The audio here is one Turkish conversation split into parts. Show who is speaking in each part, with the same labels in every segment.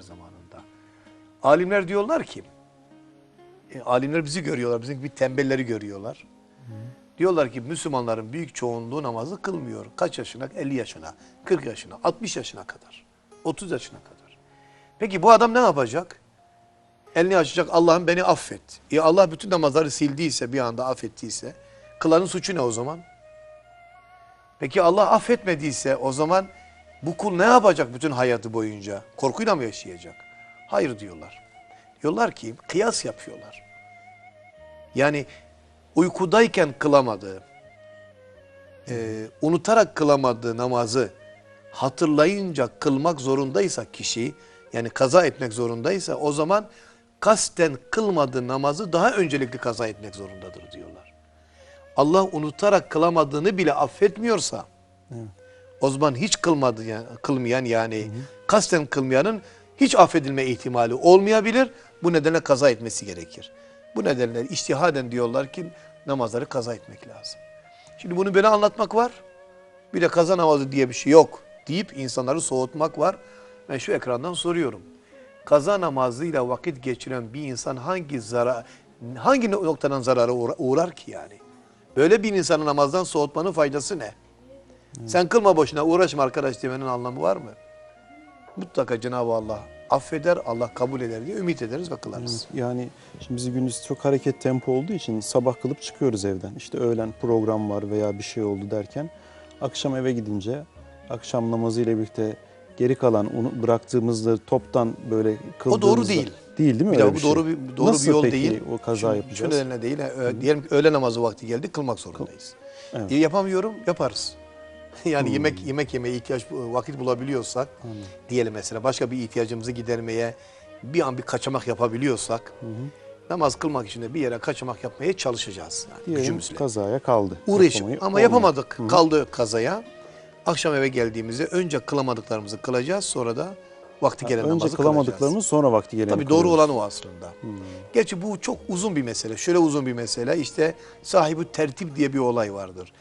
Speaker 1: zamanında. Alimler diyorlar ki, e, alimler bizi görüyorlar, bizim gibi tembelleri görüyorlar. Diyorlar ki Müslümanların büyük çoğunluğu namazı kılmıyor. Kaç yaşına? 50 yaşına, 40 yaşına, 60 yaşına kadar, 30 yaşına kadar. Peki bu adam ne yapacak? Elini açacak Allah'ım beni affet. E Allah bütün namazları sildiyse bir anda affettiyse kılanın suçu ne o zaman? Peki Allah affetmediyse o zaman bu kul ne yapacak bütün hayatı boyunca? Korkuyla mı yaşayacak? Hayır diyorlar. Diyorlar ki kıyas yapıyorlar. Yani uykudayken kılamadığı, e, unutarak kılamadığı namazı hatırlayınca kılmak zorundaysa kişi, yani kaza etmek zorundaysa o zaman kasten kılmadığı namazı daha öncelikli kaza etmek zorundadır diyorlar. Allah unutarak kılamadığını bile affetmiyorsa o zaman hiç kılmadı yani, kılmayan yani kasten kılmayanın hiç affedilme ihtimali olmayabilir. Bu nedenle kaza etmesi gerekir. Bu nedenle iştihaden diyorlar ki namazları kaza etmek lazım. Şimdi bunu böyle anlatmak var. Bir de kaza namazı diye bir şey yok deyip insanları soğutmak var. Ben şu ekrandan soruyorum. Kaza namazıyla vakit geçiren bir insan hangi zarar hangi noktadan zarara uğra- uğrar ki yani? Böyle bir insanı namazdan soğutmanın faydası ne? Sen kılma boşuna uğraşma arkadaş demenin anlamı var mı? Mutlaka Cenab-ı Allah affeder, Allah kabul eder diye ümit ederiz ve kılarız.
Speaker 2: Yani şimdi bizim gündüz çok hareket tempo olduğu için sabah kılıp çıkıyoruz evden. İşte öğlen program var veya bir şey oldu derken akşam eve gidince akşam namazı ile birlikte geri kalan onu bıraktığımızda toptan böyle kıldığımızda
Speaker 1: doğru değil.
Speaker 2: Değil değil mi?
Speaker 1: Bir
Speaker 2: öyle
Speaker 1: bu
Speaker 2: bir şey?
Speaker 1: doğru bir doğru
Speaker 2: Nasıl
Speaker 1: bir yol
Speaker 2: peki
Speaker 1: değil.
Speaker 2: o kaza
Speaker 1: Şu-
Speaker 2: yapacağız?
Speaker 1: Şu nedenle değil. ha, ö- diyelim ki öğle namazı vakti geldi kılmak zorundayız.
Speaker 2: Evet.
Speaker 1: E, yapamıyorum yaparız. yani yemek yemek yemeye ihtiyaç vakit bulabiliyorsak diyelim mesela başka bir ihtiyacımızı gidermeye bir an bir kaçamak yapabiliyorsak namaz kılmak için de bir yere kaçamak yapmaya çalışacağız. Yani
Speaker 2: Diyelim
Speaker 1: gücümüzle.
Speaker 2: kazaya kaldı.
Speaker 1: Uğraş
Speaker 2: Yapamayı-
Speaker 1: ama
Speaker 2: olmadı.
Speaker 1: yapamadık. Kaldı kazaya. Akşam eve geldiğimizde önce kılamadıklarımızı kılacağız sonra da vakti gelen
Speaker 2: Önce
Speaker 1: namazı
Speaker 2: kılamadıklarımız sonra vakti geleni
Speaker 1: Tabii doğru
Speaker 2: kılıyoruz.
Speaker 1: olan o aslında. Gerçi bu çok uzun bir mesele. Şöyle uzun bir mesele. İşte sahibi tertip diye bir olay vardır.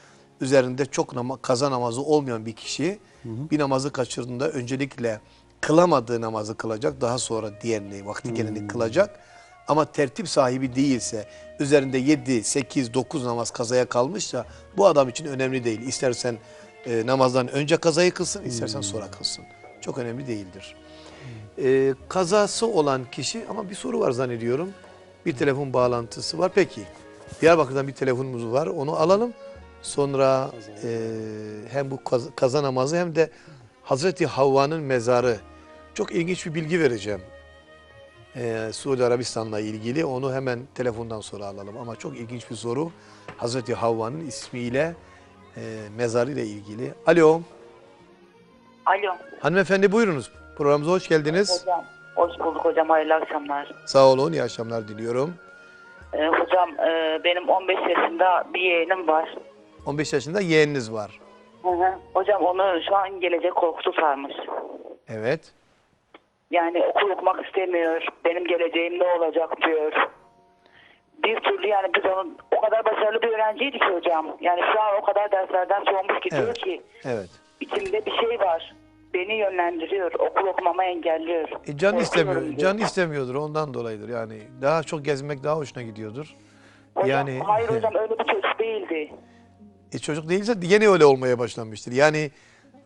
Speaker 1: Üzerinde çok nama, kaza namazı olmayan bir kişi bir namazı kaçırdığında öncelikle kılamadığı namazı kılacak. Daha sonra diğerini vakti geleni kılacak. Ama tertip sahibi değilse üzerinde 7, 8, 9 namaz kazaya kalmışsa bu adam için önemli değil. İstersen e, namazdan önce kazayı kılsın, istersen sonra kılsın. Çok önemli değildir. Ee, kazası olan kişi ama bir soru var zannediyorum. Bir telefon bağlantısı var. Peki. Diyarbakır'dan bir telefonumuz var. Onu alalım. Sonra e, hem bu kaz- kaza namazı hem de Hazreti Havva'nın mezarı. Çok ilginç bir bilgi vereceğim. Ee, Suudi Arabistan'la ilgili onu hemen telefondan sonra alalım. Ama çok ilginç bir soru. Hazreti Havva'nın ismiyle e, mezarı ile ilgili. Alo.
Speaker 3: Alo.
Speaker 1: Hanımefendi buyurunuz. Programımıza hoş geldiniz.
Speaker 3: Hocam. Hoş bulduk hocam. Hayırlı akşamlar.
Speaker 1: Sağ olun, iyi akşamlar diliyorum.
Speaker 3: Ee, hocam e, benim 15 yaşında bir yeğenim var.
Speaker 1: 15 yaşında yeğeniniz var.
Speaker 3: Hı hı. Hocam onu şu an gelecek korkusu sarmış.
Speaker 1: Evet.
Speaker 3: Yani okul okumak istemiyor. Benim geleceğim ne olacak diyor. Bir türlü yani biz onun o kadar başarılı bir öğrenciydik ki hocam. Yani şu an o kadar derslerden soğumuş ki diyor
Speaker 1: Evet.
Speaker 3: ki
Speaker 1: Evet.
Speaker 3: içimde bir şey var. Beni yönlendiriyor. Okul okumama engelliyor.
Speaker 1: E, can
Speaker 3: Korkuyorum
Speaker 1: istemiyor.
Speaker 3: diyor.
Speaker 1: Can istemiyordur ondan dolayıdır. Yani daha çok gezmek daha hoşuna gidiyordur.
Speaker 3: Hocam,
Speaker 1: yani
Speaker 3: Hayır hocam öyle bir çocuk değildi.
Speaker 1: E, çocuk değilse yine öyle olmaya başlamıştır. Yani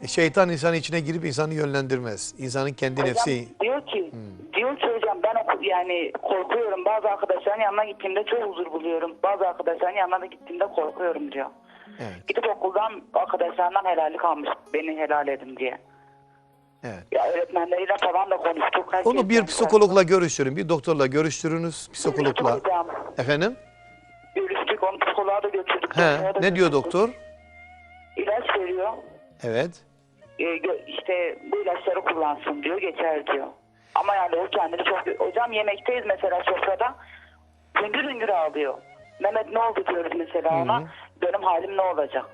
Speaker 1: e, şeytan insanın içine girip insanı yönlendirmez. İnsanın kendi
Speaker 3: Hocam
Speaker 1: nefsi
Speaker 3: diyor ki, diyor ki hocam ben yani korkuyorum. Bazı arkadaşların yanına gittiğimde çok huzur buluyorum. Bazı arkadaşların yanına da gittiğimde korkuyorum diyor.
Speaker 1: Evet.
Speaker 3: Gidip okuldan arkadaşlarından helallik almış beni helal edin diye.
Speaker 1: Evet.
Speaker 3: Ya öğretmenleriyle falan da konuştuk.
Speaker 1: Onu bir psikologla görüştürün. Bir doktorla görüştürünüz. Psikologla. Efendim? He, ne diyor doktor?
Speaker 3: İlaç veriyor.
Speaker 1: Evet.
Speaker 3: Ee, gö- işte bu ilaçları kullansın diyor geçer diyor. Ama yani o kendini çok... Hocam yemekteyiz mesela sofrada. Hüngür hüngür ağlıyor. Mehmet ne oldu diyoruz mesela ona. Benim halim ne olacak?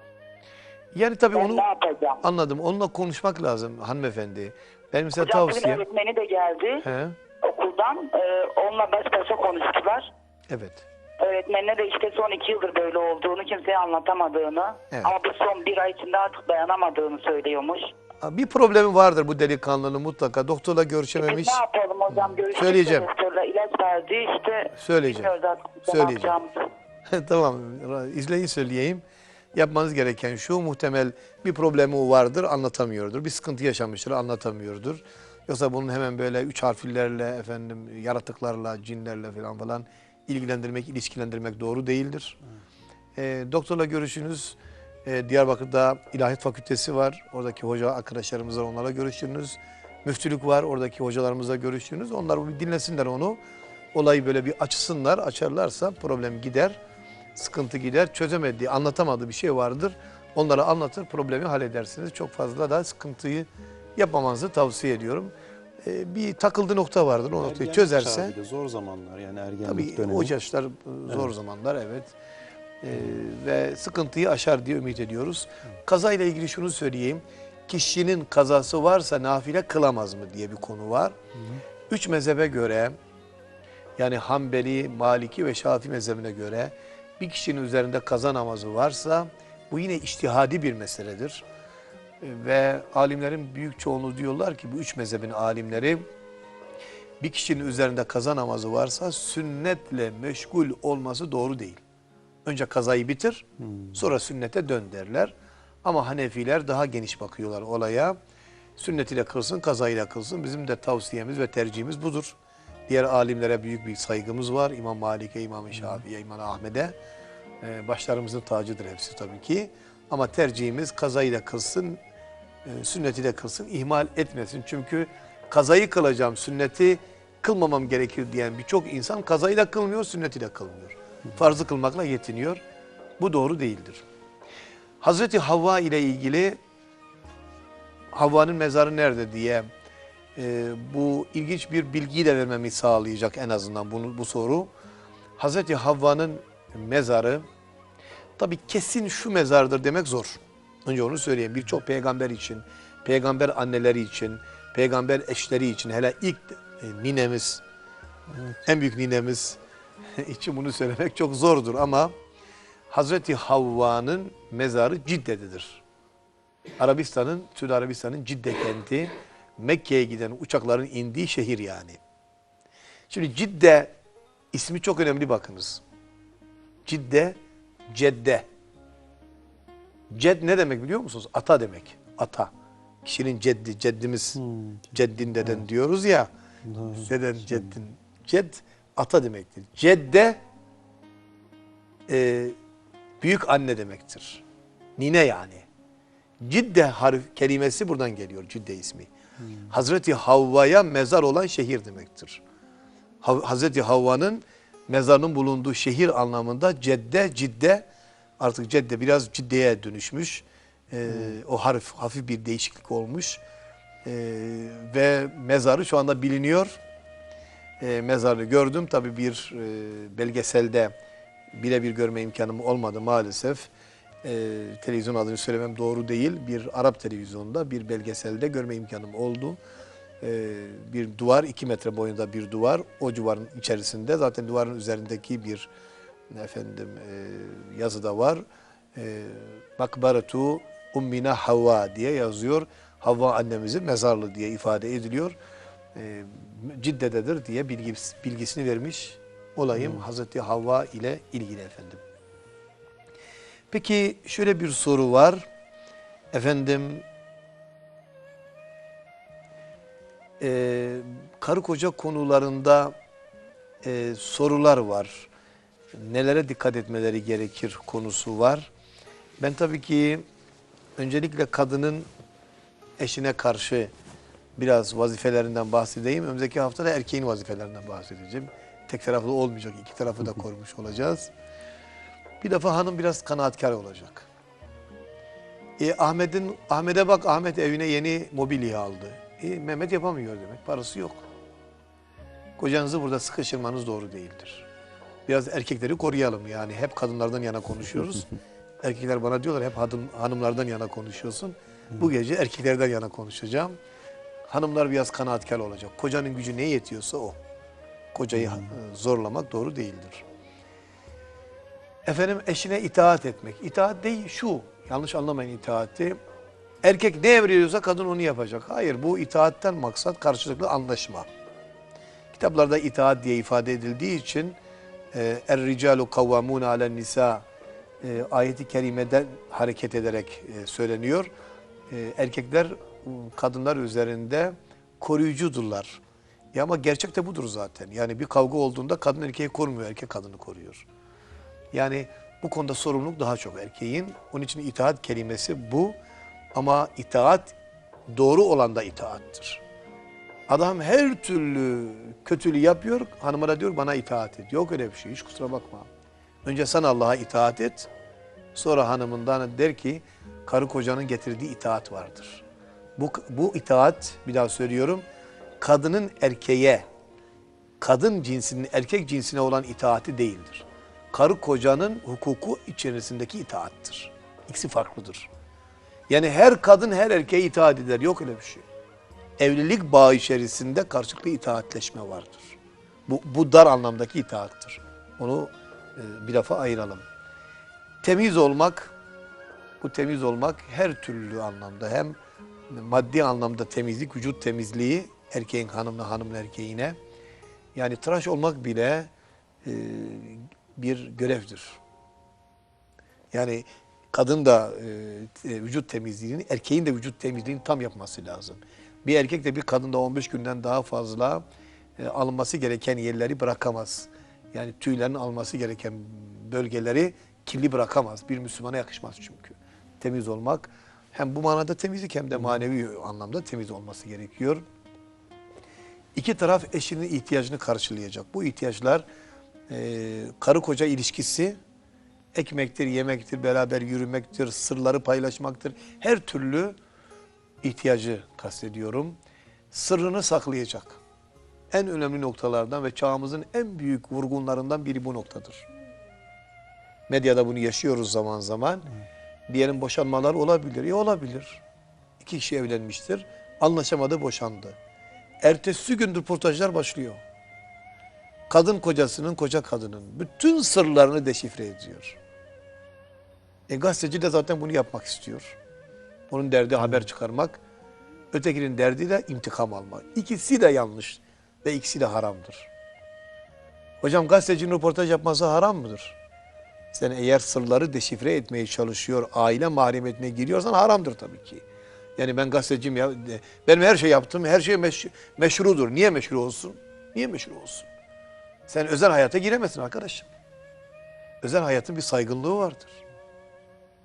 Speaker 1: Yani tabii
Speaker 3: Ben
Speaker 1: onu
Speaker 3: ne yapacağım?
Speaker 1: anladım. Onunla konuşmak lazım hanımefendi. Benim size
Speaker 3: Hocam bugün
Speaker 1: tavsiyem.
Speaker 3: öğretmeni de geldi
Speaker 1: He.
Speaker 3: okuldan. Ee, onunla baş başa konuştular.
Speaker 1: Evet.
Speaker 3: Öğretmenine de işte son iki yıldır böyle olduğunu kimseye anlatamadığını
Speaker 1: Evet.
Speaker 3: ama bu son bir ay içinde artık dayanamadığını söylüyormuş.
Speaker 1: Bir problemi vardır bu delikanlının mutlaka. Doktorla görüşememiş.
Speaker 3: Biz ne yapalım hocam? Görüştük
Speaker 1: Söyleyeceğim.
Speaker 3: doktorla ilaç verdi işte.
Speaker 1: Söyleyeceğim.
Speaker 3: Bilmiyoruz artık ne
Speaker 1: Söyleyeceğim.
Speaker 3: yapacağımızı.
Speaker 1: tamam. izleyin söyleyeyim. Yapmanız gereken şu muhtemel bir problemi vardır anlatamıyordur. Bir sıkıntı yaşamıştır anlatamıyordur. Yoksa bunun hemen böyle üç harflerle efendim yaratıklarla, cinlerle falan falan ilgilendirmek, ilişkilendirmek doğru değildir. E, doktorla görüşünüz. E, Diyarbakır'da İlahiyat Fakültesi var. Oradaki hoca arkadaşlarımız var. Onlarla görüşünüz. Müftülük var. Oradaki hocalarımızla görüşünüz. Onlar bir dinlesinler onu. Olayı böyle bir açsınlar. Açarlarsa problem gider. Sıkıntı gider. Çözemediği, anlatamadığı bir şey vardır. Onlara anlatır, problemi halledersiniz. Çok fazla da sıkıntıyı yapmamanızı tavsiye ediyorum. E, bir takıldığı nokta vardır. O noktayı
Speaker 2: Ergenlik
Speaker 1: çözerse...
Speaker 2: çağı bir de zor zamanlar yani ergenlik
Speaker 1: Tabii
Speaker 2: dönemi.
Speaker 1: o yaşlar e, zor zamanlar evet. Ee, ve sıkıntıyı aşar diye ümit ediyoruz. Kaza ile ilgili şunu söyleyeyim. Kişinin kazası varsa nafile kılamaz mı diye bir konu var. Üç mezhebe göre yani Hanbeli, Maliki ve Şafii mezhebine göre bir kişinin üzerinde kaza namazı varsa bu yine iştihadi bir meseledir. Ve alimlerin büyük çoğunluğu diyorlar ki bu üç mezhebin alimleri bir kişinin üzerinde kaza namazı varsa sünnetle meşgul olması doğru değil. Önce kazayı bitir, sonra sünnete dön derler. Ama Hanefiler daha geniş bakıyorlar olaya. Sünnetiyle kılsın, kazayla kılsın. Bizim de tavsiyemiz ve tercihimiz budur. Diğer alimlere büyük bir saygımız var. İmam Malik'e, İmam Şafii'ye, İmam Ahmet'e. Ee, başlarımızın tacıdır hepsi tabii ki. Ama tercihimiz kazayla kılsın, e, sünneti de kılsın, ihmal etmesin. Çünkü kazayı kılacağım, sünneti kılmamam gerekir diyen birçok insan kazayı da kılmıyor, sünneti de kılmıyor. Farzı kılmakla yetiniyor. Bu doğru değildir. Hazreti Havva ile ilgili Havva'nın mezarı nerede diye e, bu ilginç bir bilgiyi de vermemi sağlayacak en azından bunu, bu soru. Hazreti Havva'nın mezarı tabi kesin şu mezardır demek zor. Önce onu söyleyeyim. Birçok peygamber için, peygamber anneleri için, peygamber eşleri için hele ilk e, ninemiz, en büyük ninemiz için bunu söylemek çok zordur ama Hazreti Havva'nın mezarı Cidde'dedir. Arabistan'ın, Suudi Arabistan'ın Cidde kenti, Mekke'ye giden uçakların indiği şehir yani. Şimdi Cidde ismi çok önemli bakınız. Cidde, Cedde. Ced ne demek biliyor musunuz? Ata demek. Ata. Kişinin ceddi, ceddimiz, ceddin deden diyoruz ya. Deden, ceddin. Ced, ata demektir. Cedde, e, büyük anne demektir. Nine yani. Cidde harf kelimesi buradan geliyor. Cidde ismi. Hazreti Havva'ya mezar olan şehir demektir. Hazreti Havva'nın mezarının bulunduğu şehir anlamında Cedde, Cidde artık Cedde biraz Cidde'ye dönüşmüş. Ee, O harf hafif bir değişiklik olmuş. Ee, ve mezarı şu anda biliniyor. Ee, mezarı gördüm. Tabii bir e, belgeselde birebir görme imkanım olmadı maalesef. Ee, televizyon adını söylemem doğru değil. Bir Arap televizyonda bir belgeselde görme imkanım oldu. Ee, bir duvar, iki metre boyunda bir duvar. O duvarın içerisinde zaten duvarın üzerindeki bir efendim e, yazı da var. E, Makbaratu Ummina Havva diye yazıyor. Havva annemizin mezarlığı diye ifade ediliyor. E, Cidde'dedir diye bilgis, bilgisini vermiş olayım Hazreti Havva ile ilgili efendim. Peki şöyle bir soru var. Efendim e, karı koca konularında e, sorular var. Nelere dikkat etmeleri gerekir konusu var. Ben tabii ki öncelikle kadının eşine karşı biraz vazifelerinden bahsedeyim. Önümüzdeki hafta da erkeğin vazifelerinden bahsedeceğim. Tek taraflı olmayacak. iki tarafı da korumuş olacağız. Bir defa hanım biraz kanaatkar olacak. E, Ahmet'in Ahmet'e bak Ahmet evine yeni mobilya aldı. E, Mehmet yapamıyor demek. Parası yok. Kocanızı burada sıkıştırmanız doğru değildir. Biraz erkekleri koruyalım yani. Hep kadınlardan yana konuşuyoruz. Erkekler bana diyorlar hep hanım, hanımlardan yana konuşuyorsun. Bu gece erkeklerden yana konuşacağım. Hanımlar biraz kanaatkar olacak. Kocanın gücü neye yetiyorsa o. Kocayı e, zorlamak doğru değildir. Efendim eşine itaat etmek. İtaat değil şu. Yanlış anlamayın itaati. Erkek ne emrediyorsa kadın onu yapacak. Hayır bu itaatten maksat karşılıklı anlaşma. Kitaplarda itaat diye ifade edildiği için Er-ricalu kavvamun alen nisa e, ayeti kerimeden hareket ederek e, söyleniyor. E, erkekler kadınlar üzerinde koruyucudurlar. Ya ama gerçekte budur zaten. Yani bir kavga olduğunda kadın erkeği korumuyor, erkek kadını koruyor. Yani bu konuda sorumluluk daha çok erkeğin. Onun için itaat kelimesi bu. Ama itaat doğru olan da itaattır. Adam her türlü kötülüğü yapıyor, hanımına diyor bana itaat et. Yok öyle bir şey, hiç kusura bakma. Önce sen Allah'a itaat et, sonra hanımından der ki karı kocanın getirdiği itaat vardır. Bu, bu itaat, bir daha söylüyorum, kadının erkeğe, kadın cinsinin erkek cinsine olan itaati değildir. Karı kocanın hukuku içerisindeki itaattır. İkisi farklıdır. Yani her kadın her erkeğe itaat eder. Yok öyle bir şey. Evlilik bağı içerisinde karşılıklı itaatleşme vardır. Bu, bu dar anlamdaki itaattır. Onu e, bir defa ayıralım. Temiz olmak, bu temiz olmak her türlü anlamda hem maddi anlamda temizlik, vücut temizliği erkeğin hanımla hanımın erkeğine yani tıraş olmak bile e, bir görevdir. Yani kadın da e, vücut temizliğini, erkeğin de vücut temizliğini tam yapması lazım. Bir erkek de bir kadın da 15 günden daha fazla e, alınması gereken yerleri bırakamaz. Yani tüylerin alması gereken bölgeleri kirli bırakamaz. Bir Müslümana yakışmaz çünkü. Temiz olmak hem bu manada temizlik hem de manevi anlamda temiz olması gerekiyor. İki taraf eşinin ihtiyacını karşılayacak. Bu ihtiyaçlar e, karı koca ilişkisi ekmektir, yemektir, beraber yürümektir, sırları paylaşmaktır. Her türlü ihtiyacı kastediyorum. Sırrını saklayacak. En önemli noktalardan ve çağımızın en büyük vurgunlarından biri bu noktadır. Medyada bunu yaşıyoruz zaman zaman. Bir yerin boşanmaları olabilir. Ya olabilir. İki kişi evlenmiştir. Anlaşamadı, boşandı. Ertesi gün röportajlar başlıyor. Kadın kocasının, koca kadının bütün sırlarını deşifre ediyor. E gazeteci de zaten bunu yapmak istiyor. Onun derdi haber çıkarmak. Ötekinin derdi de intikam almak. İkisi de yanlış ve ikisi de haramdır. Hocam gazetecinin röportaj yapması haram mıdır? Sen eğer sırları deşifre etmeye çalışıyor, aile mahremiyetine giriyorsan haramdır tabii ki. Yani ben gazeteciyim ya, benim her şey yaptım, her şey meş- meşrudur. Niye meşru olsun? Niye meşru olsun? Sen özel hayata giremezsin arkadaşım. Özel hayatın bir saygınlığı vardır.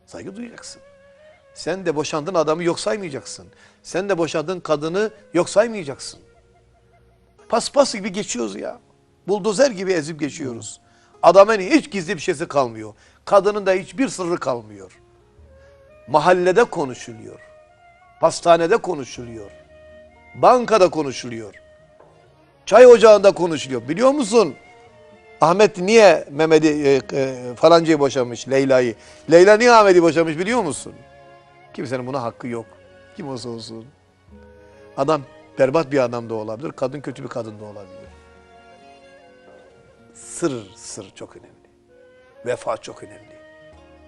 Speaker 1: Saygı duyacaksın. Sen de boşandığın adamı yok saymayacaksın. Sen de boşandığın kadını yok saymayacaksın. Paspas gibi geçiyoruz ya. Buldozer gibi ezip geçiyoruz. Adamın hiç gizli bir şeysi kalmıyor. Kadının da hiçbir sırrı kalmıyor. Mahallede konuşuluyor. Pastanede konuşuluyor. Bankada konuşuluyor. Çay ocağında konuşuluyor. Biliyor musun? Ahmet niye Mehmet'i e, e, falancayı boşamış Leyla'yı? Leyla niye Ahmet'i boşamış biliyor musun? Kimsenin buna hakkı yok. Kim olsa olsun. Adam berbat bir adam da olabilir. Kadın kötü bir kadın da olabilir. Sır, sır çok önemli. Vefa çok önemli.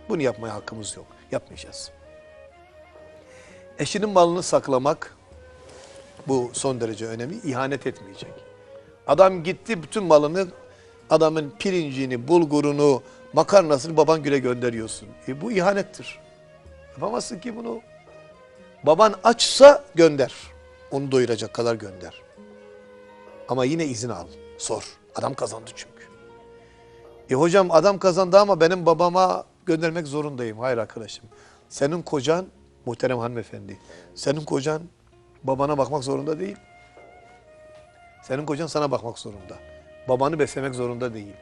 Speaker 1: Bunu yapmaya hakkımız yok. Yapmayacağız. Eşinin malını saklamak bu son derece önemli. İhanet etmeyecek. Adam gitti bütün malını adamın pirincini, bulgurunu, makarnasını baban güle gönderiyorsun. E bu ihanettir. Yapamazsın ki bunu. Baban açsa gönder. Onu doyuracak kadar gönder. Ama yine izin al. Sor. Adam kazandı çünkü. E hocam adam kazandı ama benim babama göndermek zorundayım. Hayır arkadaşım. Senin kocan muhterem hanımefendi. Senin kocan babana bakmak zorunda değil. Senin kocan sana bakmak zorunda. Babanı beslemek zorunda değil.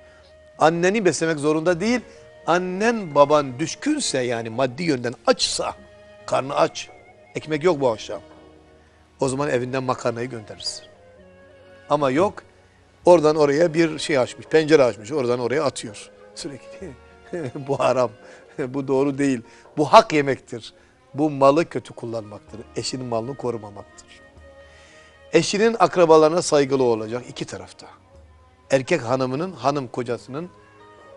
Speaker 1: Anneni beslemek zorunda değil. Annen baban düşkünse yani maddi yönden açsa, karnı aç, ekmek yok bu akşam. O zaman evinden makarnayı gönderirsin. Ama yok, oradan oraya bir şey açmış, pencere açmış, oradan oraya atıyor. Sürekli bu haram, bu doğru değil, bu hak yemektir. Bu malı kötü kullanmaktır, eşinin malını korumamaktır. Eşinin akrabalarına saygılı olacak iki tarafta. Erkek hanımının, hanım kocasının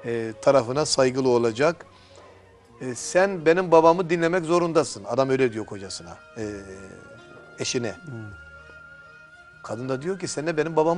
Speaker 1: e, tarafına saygılı olacak. E, sen benim babamı dinlemek zorundasın. Adam öyle diyor kocasına. e, eşine. Kadın da diyor ki sen de benim babamı